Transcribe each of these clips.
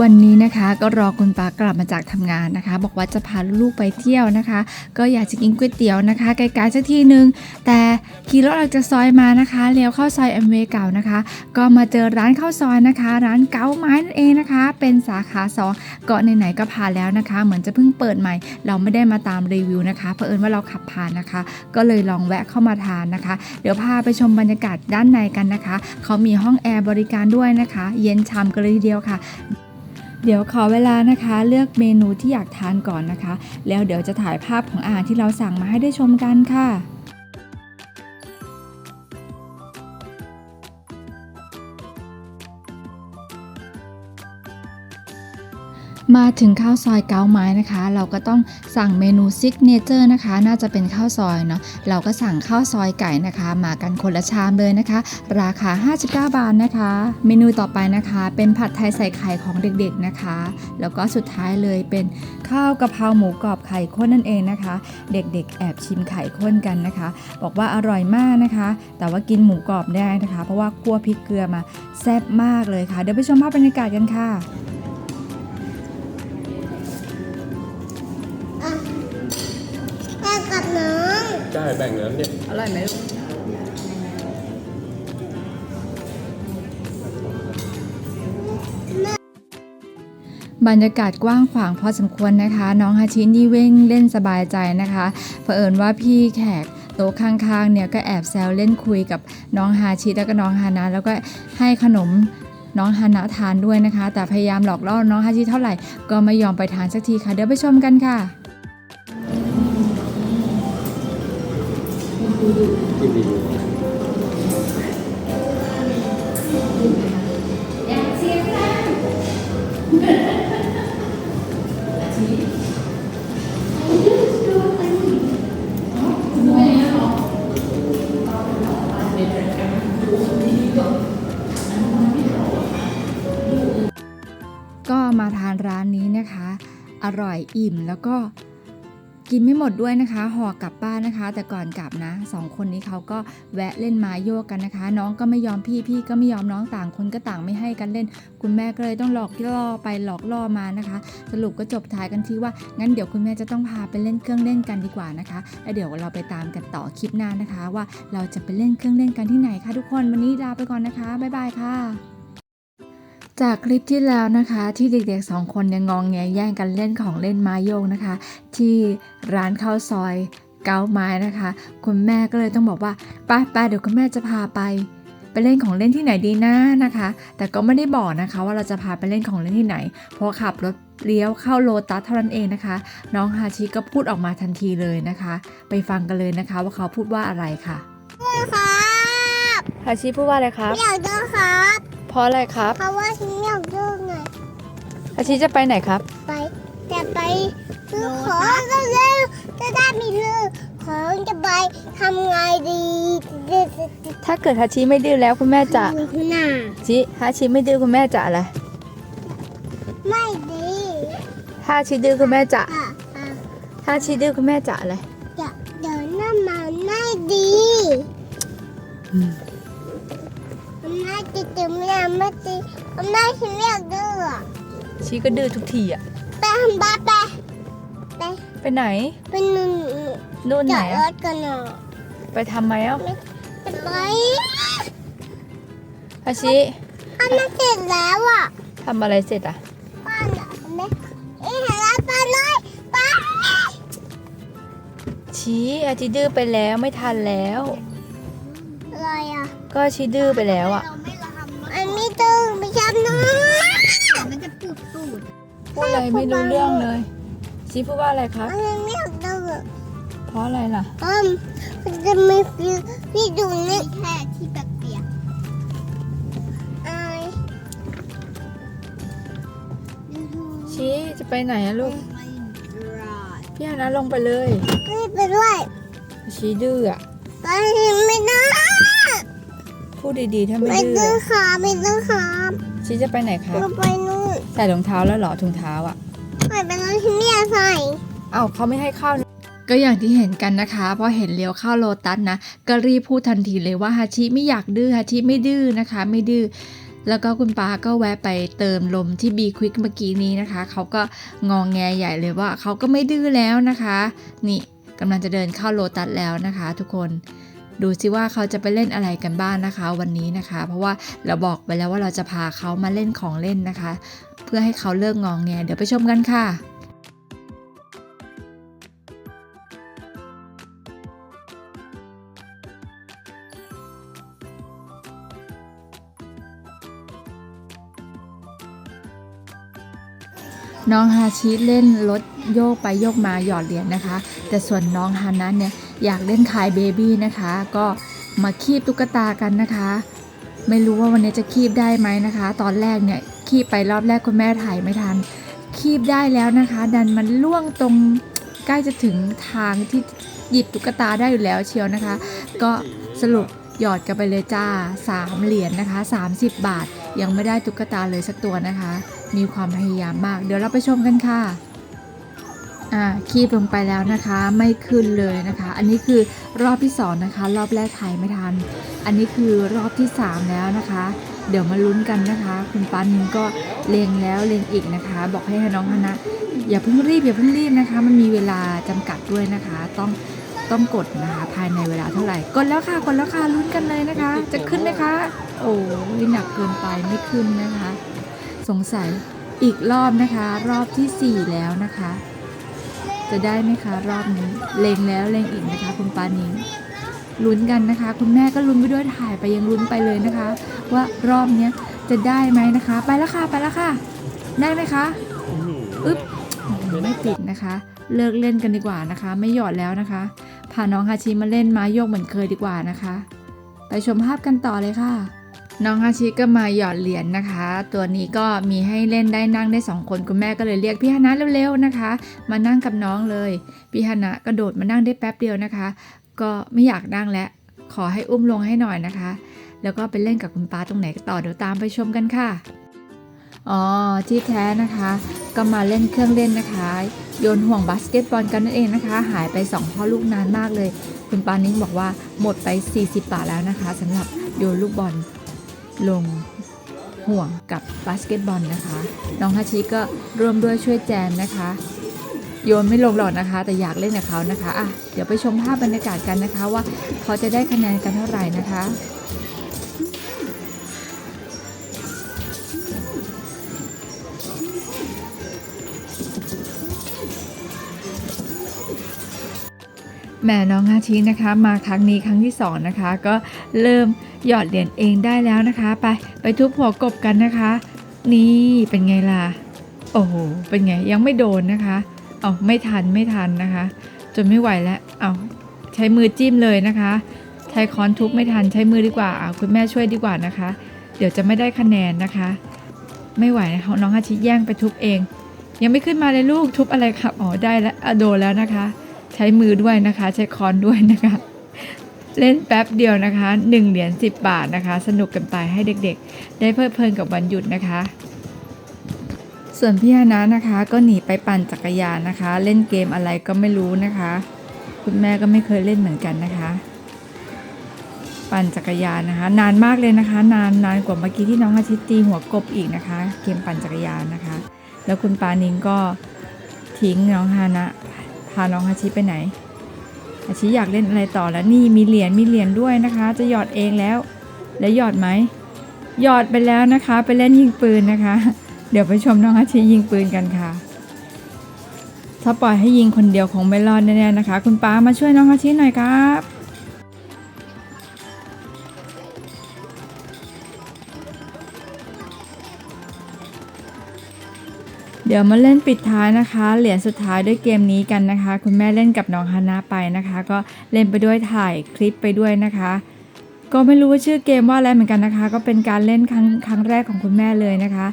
วันนี้นะคะก็รอคุณป้ากลับมาจากทำงานนะคะ บอกว่าจะพาลูกไปเที่ยวนะคะ ก็อยากจะกินก๋วยเตี๋ยวนะคะไกลๆสักที่หนึ่งแต่ขี่รถออกจากซอยมานะคะเลี้ยวเข้าซอยแอมเวย์เก่านะคะ ก็มาเจอร้านข้าวซอยนะคะ ร้านเก้าไม้นั่นเองนะคะ เป็นสาขาสองเกาะไหนๆก็ผ่านแล้วนะคะ เหมือนจะเพิ่งเปิดใหม่ เราไม่ได้มาตามรีวิวนะคะเผอิญว่าเราขับผ่านนะคะ ก็เลยลองแวะเข้ามาทานนะคะ เดี๋ยวพาไปชมบรรยากาศด้านในกันนะคะเขามีห้องแอร์บริการด้วยนะคะ เย็นช่ำกันเลยทีเดียวค่ะ เดี๋ยวขอเวลานะคะเลือกเมนูที่อยากทานก่อนนะคะ แล้วเดี๋ยวจะถ่ายภาพของอาหารที่เราสั่งมาให้ได้ชมกันค่ะ มาถึงข้าวซอยเก้าไม้นะคะ เราก็ต้องสั่งเมนูซิกเนเจอร์นะคะ น่าจะเป็นข้าวซอยเนาะเราก็สั่งข้าวซอยไก่นะคะ มากันคนละชามเลยนะคะ ราคา 59 บาทนะคะ เมนูต่อไปนะคะ เป็นผัดไทยใส่ไข่ของเด็กๆนะคะ แล้วก็สุดท้ายเลยเป็นข้าวกะเพราหมูกรอบไข่ข้นนั่นเองนะคะ เด็กๆ แอบชิมไข่ข้นกันนะคะ บอกว่าอร่อยมากนะคะ แต่ว่ากินหมูกรอบได้นะคะ เพราะว่าคั่วพริกเกลือมาแซ่บมากเลยค่ะเดี๋ยวไปชมภาพบรรยากาศกันค่ะ ใช่แบ่งนั้นเนี่ยอร่อยไหมลูกบรรยากาศกว้างขวางพอสมควรนะคะ น้องฮาชินี่เว่งเล่นสบายใจนะคะเผอิญว่าพี่แขกโต๊ะข้างๆเนี่ยก็แอบแซวเล่นคุยกับน้องฮาชิแล้วก็น้องฮานะแล้วก็ให้ขนมน้องฮานะทานด้วยนะคะ แต่พยายามหลอกล่อน้องฮาชิเท่าไหร่ก็ไม่ยอมไปทานสักทีค่ะเดี๋ยวไปชมกันค่ะ กินดีก็มาทานร้านนี้นะคะ อร่อยอิ่มแล้วก็ กินไม่หมดด้วยนะคะห่อกลับบ้านนะคะ แต่ก่อนกลับนะสองคนนี้เขาก็แวะเล่นไม้โยกกันนะคะ น้องก็ไม่ยอมพี่พี่ก็ไม่ยอมน้องต่างคนก็ต่างไม่ให้กันเล่น คุณแม่ก็เลยต้องหลอกล่อไปหลอกล่อมานะคะ สรุปก็จบท้ายกันที่ว่างั้นเดี๋ยวคุณแม่จะต้องพาไปเล่นเครื่องเล่นกันดีกว่านะคะแล้วเดี๋ยวเราไปตามกันต่อคลิปหน้านะคะ ว่าเราจะไปเล่นเครื่องเล่นกันที่ไหนคะทุกคนวันนี้ลาไปก่อนนะคะบ๊ายบายค่ะ จากคลิปที่แล้วนะคะที่เด็กๆสองคนยังงองแงแย่งกันเล่นของเล่นไม้โยงนะคะ ที่ร้านข้าวซอยเก้าไม้นะคะ คุณแม่ก็เลยต้องบอกว่าไป้าป้าเดี๋ยวคุณแม่จะพาไป ไปเล่นของเล่นที่ไหนดีนะนะคะ แต่ก็ไม่ได้บอกนะคะว่าเราจะพาไปเล่นของเล่นที่ไหนพอขับรถเลี้ยวเข้าโลตัสเท่านั้นเองนะคะ น้องฮาชิก็พูดออกมาทันทีเลยนะคะ ไปฟังกันเลยนะคะว่าเขาพูดว่าอะไรค่ะครับฮาชิพูดว่าอะไรครับอยากดูครับ เพราะอะไรครับเพราะว่าฉันอยากดูไงฮาชิจะไปไหนครับ ไปจะไปซื้อของก็เร็วจะได้มีเรื่องของจะไปทำไงดี ถ้าเกิดฮาชิไม่ดื้อแล้วคุณแม่จะหน้าชิฮาชิไม่ดื้อคุณแม่จะอะไรไม่ดีถ้าชิดื้อคุณแม่จะอะอะถ้าชิดื้อคุณแม่จะอะไรจะเดินหน้ามันไม่ดี อืมมันน่าจะตื่นไม่ได้ม่ดีมันน่าฉันไม่อยกดื้ออะชิก็ดื้อทุกทีอะไปทำบ้าไปไปไปไหนไปนู่นนู่นไหนจอดรถกันเนาะไปทำไหมอะจะไปฮาชิอันนั้นเสร็จแล้วอะทำอะไรเสร็จอะป้าน่ะเห็นไหมเอ้ยเห็นแล้วไปเลยไปชิอาชิดื้อไปแล้วไม่ทันแล้วอะไรอะก็ชิดื้อไปแล้วอะ อันไม่ตื่นไม่ชับนะพูดอะไรไม่รู้เรื่องเลยชิพูดว่าอะไรครับอันไม่อยากตื่นเพราะอะไรล่ะอืมมันจะมีฟิวพี่ดูนี่แค่ที่แบบเปียกอายชิจะไปไหนอะลูกพี่ฮานะลงไปเลย ไม่ไปด้วยชิดื้ออะไปไม่ได้ พูดดีๆ ถ้าไม่ไม่ดื้อตื้อขาไม่ตื้อขาชิจะไปไหนครับเราไปนู่นใส่รองเท้าแล้วเหรอถุงเท้าอะไปไปแล้วที่ไม่อยากใส่เอ้าเขาไม่ให้เข้านะก็อย่างที่เห็นกันนะคะพอเห็นเลี้ยวเข้าโลตัสนะก็รีบพูดทันทีเลยว่าฮาชิไม่อยากดื้อฮาชิไม่ดื้อนะคะ ไม่ดื้อแล้วก็คุณป้าก็แวะไปเติมลมที่บีควิกเมื่อกี้นี้นะคะเขาก็งองแงใหญ่เลยว่าเขาก็ไม่ดื้อแล้วนะคะ นี่กำลังจะเดินเข้าโลตัสแล้วนะคะ ทุกคน ดูสิว่าเขาจะไปเล่นอะไรกันบ้างนะคะ วันนี้นะคะ เพราะว่าเราบอกไปแล้วว่าเราจะพาเขามาเล่นของเล่นนะคะ เพื่อให้เขาเลิกงองแงเดี๋ยวไปชมกันค่ะน้องฮาชิเล่นรถโยกไปโยกมาหยอดเหรียญนะคะ แต่ส่วนน้องฮานะเนี่ย อยากเล่นคายเบบี้นะคะ ก็มาคีบตุ๊กตากันนะคะ ไม่รู้ว่าวันนี้จะคีบได้ไหมนะคะ ตอนแรกเนี่ยคีบไปรอบแรกคุณแม่ถ่ายไม่ทัน คีบได้แล้วนะคะ ดันมันล่วงตรงใกล้จะถึงทางที่หยิบตุ๊กตาได้อยู่แล้วเชียวนะคะ ก็สรุปหยอดกันไปเลยจ้า 3 เหรียญนะคะ 30 บาท ยังไม่ได้ตุ๊กตาเลยสักตัวนะคะ มีความพยายามมาก เดี๋ยวเราไปชมกันค่ะ อ่าคีบลงไปแล้วนะคะไม่ขึ้นเลยนะคะ อันนี้คือรอบที่สองนะคะ รอบแรกถ่ายไม่ทัน อันนี้คือรอบที่สามแล้วนะคะ เดี๋ยวมาลุ้นกันนะคะ คุณปานินก็เลงแล้วเลงอีกนะคะ บอกให้น้องคณะอย่าเพิ่งรีบอย่าเพิ่งรีบนะคะ มันมีเวลาจำกัดด้วยนะคะ ต้องต้องกดนะคะภายในเวลาเท่าไหร่กดแล้วค่ะกดแล้วค่ะลุ้นกันเลยนะคะ จะขึ้นไหมคะ โอ้ยหนักเกินไปไม่ขึ้นนะคะ สงสัยอีกรอบนะคะ รอบที่ 4 แล้วนะคะ จะได้ไหมคะรอบนี้เลงแล้วเลงอีกนะคะ คุณปานิงลุ้นกันนะคะ คุณแม่ก็ลุ้นไปด้วยถ่ายไปยังลุ้นไปเลยนะคะ ว่ารอบเนี้ยจะได้ไหมนะคะ ไปแล้วค่ะไปแล้วค่ะ ได้ไหมคะอึ๊บไม่ติดนะคะ เลิกเล่นกันดีกว่านะคะ ไม่หยอดแล้วนะคะพาน้องฮาชิมาเล่นไม้โยกเหมือนเคยดีกว่านะคะ ไปชมภาพกันต่อเลยค่ะ น้องฮาชิก็มาหยอดเหรียญนะคะ ตัวนี้ก็มีให้เล่นได้นั่งได้สองคนคุณแม่ก็เลยเรียกพี่ฮานะเร็วๆนะคะ มานั่งกับน้องเลยพี่ฮานะกระโดดมานั่งได้แป๊บเดียวนะคะ ก็ไม่อยากนั่งแล้วขอให้อุ้มลงให้หน่อยนะคะ แล้วก็ไปเล่นกับคุณป้าตรงไหนต่อเดี๋ยวตามไปชมกันค่ะอ๋อที่แท้นะคะ ก็มาเล่นเครื่องเล่นนะคะ โยนห่วงบาสเกตบอลกันนั่นเองนะคะ หายไปสองพ่อลูกนานมากเลย คุณปานิ้งบอกว่าหมดไป 40 บาทแล้วนะคะสำหรับโยนลูกบอล ลงห่วงกับบาสเกตบอลนะคะ น้องฮาชิก็ร่วมด้วยช่วยแจมนะคะ โยนไม่ลงหรอกนะคะ แต่อยากเล่นกับเขานะคะอะเดี๋ยวไปชมภาพบรรยากาศกันนะคะว่าเขาจะได้คะแนนกันเท่าไหร่นะคะแหม่น้องฮาชินะคะ มาครั้งนี้ครั้งที่สองนะคะ ก็เริ่ม หยอดเหรียญเองได้แล้วนะคะ ไปไปทุบหัวกบกันนะคะ นี่เป็นไงล่ะ โอ้โหเป็นไงยังไม่โดนนะคะเอาไม่ทันไม่ทันนะคะ จนไม่ไหวแล้วเอาใช้มือจิ้มเลยนะคะ ใช้ค้อนทุบไม่ทันใช้มือดีกว่าเอาคุณแม่ช่วยดีกว่านะคะ เดี๋ยวจะไม่ได้คะแนนนะคะ ไม่ไหวนะคะน้องฮาชิแย่งไปทุบเอง ยังไม่ขึ้นมาเลยลูกทุบอะไรครับอ๋อได้แล้วโดนแล้วนะคะ ใช้มือด้วยนะคะ ใช้ค้อนด้วยนะคะ เล่นแป๊บเดียวนะคะ 1 เหรียญ10 บาทนะคะ สนุกกันไปให้เด็กๆ ได้เพลิดเพลินกับวันหยุดนะคะ ส่วนพี่ฮานะนะคะก็หนีไปปั่นจักรยานนะคะ เล่นเกมอะไรก็ไม่รู้นะคะ คุณแม่ก็ไม่เคยเล่นเหมือนกันนะคะ ปั่นจักรยานนะคะ นานมากเลยนะคะ นานนานกว่าเมื่อกี้ที่น้องอาทิตย์ตีหัวกบอีกนะคะ เกมปั่นจักรยานนะคะ แล้วคุณปานิงก็ทิ้งน้องฮานะพาน้องฮาชิไปไหน อาชิอยากเล่นอะไรต่อแล้วนี่มีเหรียญมีเหรียญด้วยนะคะ จะหยอดเองแล้ว แล้วหยอดไหมหยอดไปแล้วนะคะ ไปเล่นยิงปืนนะคะ เดี๋ยวไปชมน้องอาชิยิงปืนกันค่ะ ถ้าปล่อยให้ยิงคนเดียวคงไม่รอดแน่ๆนะคะ คุณป้ามาช่วยน้องอาชิหน่อยครับ เดี๋ยวมาเล่นปิดท้ายนะคะ เหรียญสุดท้ายด้วยเกมนี้กันนะคะ คุณแม่เล่นกับน้องฮานาไปนะคะ ก็เล่นไปด้วยถ่ายคลิปไปด้วยนะคะ ก็ไม่รู้ว่าชื่อเกมว่าอะไรเหมือนกันนะคะ ก็เป็นการเล่นครั้งครั้งแรกของคุณแม่เลยนะคะ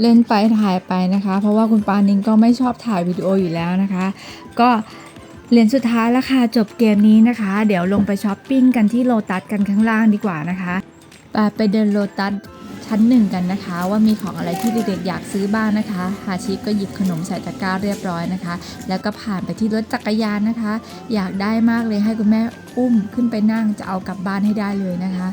เล่นไปถ่ายไปนะคะ เพราะว่าคุณปานิงก็ไม่ชอบถ่ายวิดีโออยู่แล้วนะคะ ก็เหรียญสุดท้ายแล้วค่ะจบเกมนี้นะคะ เดี๋ยวลงไปช้อปปิ้งกันที่โลตัสกันข้างล่างดีกว่านะคะ ไปเดินโลตัสชั้นหนึ่งกันนะคะ ว่ามีของอะไรที่เด็กๆอยากซื้อบ้างนะคะฮาชิก็หยิบขนมใส่ตะกร้าเรียบร้อยนะคะ แล้วก็ผ่านไปที่รถจักรยานนะคะ อยากได้มากเลยให้คุณแม่อุ้มขึ้นไปนั่งจะเอากลับบ้านให้ได้เลยนะคะ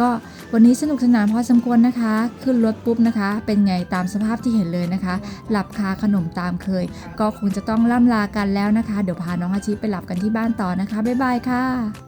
ก็วันนี้สนุกสนานพอสมควรนะคะ ขึ้นรถปุ๊บนะคะ เป็นไงตามสภาพที่เห็นเลยนะคะ หลับคาขนมตามเคย ก็คงจะต้องล่ำลากันแล้วนะคะ เดี๋ยวพาน้องฮาชิไปหลับกันที่บ้านต่อนะคะบ๊ายบายค่ะ